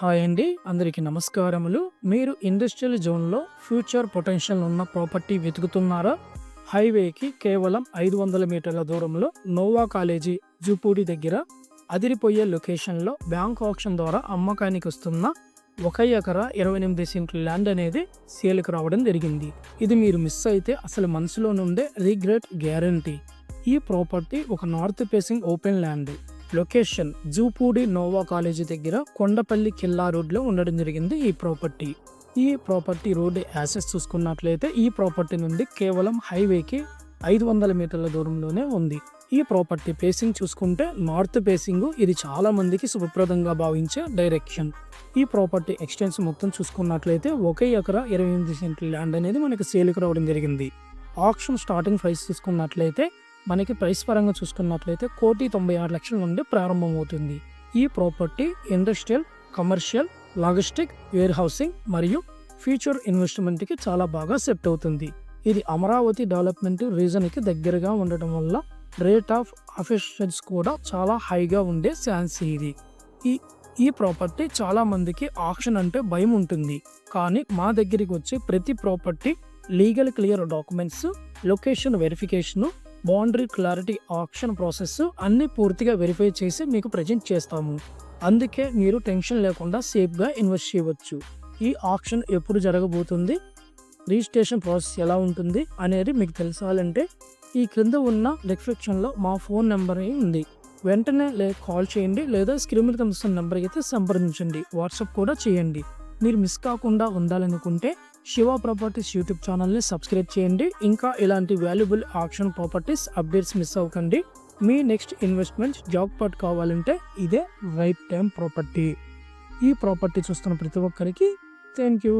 Hi అండి. అందరికీ నమస్కారములు. మీరు ఇండస్ట్రియల్ జోన్లో ఫ్యూచర్ పొటెన్షియల్ ఉన్న ప్రాపర్టీ వెతుకుతున్నారా? హైవేకి కేవలం ఐదు వందల మీటర్ల దూరంలో నోవా కాలేజీ జూపూడి దగ్గర అదిరిపోయే లొకేషన్లో బ్యాంక్ ఆప్షన్ ద్వారా అమ్మకానికి వస్తున్న ఒక ఎకరా ఇరవై ఎనిమిది సెంట్ల ల్యాండ్ అనేది సేల్కి రావడం జరిగింది. ఇది మీరు మిస్ అయితే అసలు మనసులో నుండే రిగ్రెట్ గ్యారంటీ. ఈ ప్రాపర్టీ ఒక north facing open land. Location Jupudi Nova college దగ్గర కొండపల్లి కిల్లా రోడ్లో ఉండడం జరిగింది ఈ ప్రాపర్టీ. ఈ ప్రాపర్టీ రోడ్ యాసెస్ చూసుకున్నట్లయితే ఈ ప్రాపర్టీ నుండి కేవలం హైవేకి ఐదు వందల మీటర్ల దూరంలోనే ఉంది. ఈ ప్రాపర్టీ పేసింగ్ చూసుకుంటే నార్త్ పేసింగ్ ఇది చాలా మందికి శుభప్రదంగా భావించే డైరెక్షన్. ఈ ప్రాపర్టీ ఎక్స్టెన్స్ మొత్తం చూసుకున్నట్లయితే ఒకే ఎకరా ఇరవై ఎనిమిది సెంట్ల ల్యాండ్ అనేది మనకి సేల్కి రావడం జరిగింది. ఆప్షన్ స్టార్టింగ్ ప్రైస్ చూసుకున్నట్లయితే మనకి ప్రైస్ పరంగా చూసుకున్నట్లయితే కోటి తొంభై ఆరు లక్షల నుండి ప్రారంభమవుతుంది. ఈ property industrial commercial logistic warehousing మరియు ఫ్యూచర్ ఇన్వెస్ట్మెంట్కి చాలా బాగా సెట్ అవుతుంది. ఇది అమరావతి డెవలప్మెంట్ రీజన్కి దగ్గరగా ఉండటం వల్ల రేట్ ఆఫ్ అఫిషియన్స్ కూడా చాలా హైగా ఉండే ఛాన్స్ ఇది. ఈ ఈ ప్రాపర్టీ చాలా మందికి ఆప్షన్ అంటే భయం ఉంటుంది. కానీ మా దగ్గరికి వచ్చే ప్రతి property legal clear documents location verification boundary clarity option process అన్ని పూర్తిగా వెరిఫై చేసి మీకు ప్రజెంట్ చేస్తాము. అందుకే మీరు టెన్షన్ లేకుండా సేఫ్గా ఇన్వెస్ట్ చేయవచ్చు. ఈ ఆప్షన్ ఎప్పుడు జరగబోతుంది? రిజిస్ట్రేషన్ ప్రాసెస్ ఎలా ఉంటుంది అనేది మీకు తెలుసాలంటే ఈ క్రింద ఉన్న డిస్క్రిప్షన్లో మా ఫోన్ నెంబర్ ఉంది. వెంటనే లే కాల్ చేయండి లేదా స్క్రీన్ మీద కనిపిస్తున్న నెంబర్కి అయితే సంప్రదించండి. వాట్సాప్ కూడా చేయండి. మీరు మిస్ కాకుండా ఉండాలనుకుంటే శివ ప్రాపర్టీస్ యూట్యూబ్ ఛానల్ని సబ్స్క్రైబ్ చేయండి. ఇంకా ఇలాంటి valuable option properties updates miss అవ్వకండి. మీ నెక్స్ట్ ఇన్వెస్ట్మెంట్ జాబ్ పాట్ కావాలంటే ఇదే రైట్ టైం ప్రాపర్టీ ఈ ప్రాపర్టీ చూస్తున్న ప్రతి ఒక్కరికి థ్యాంక్ యూ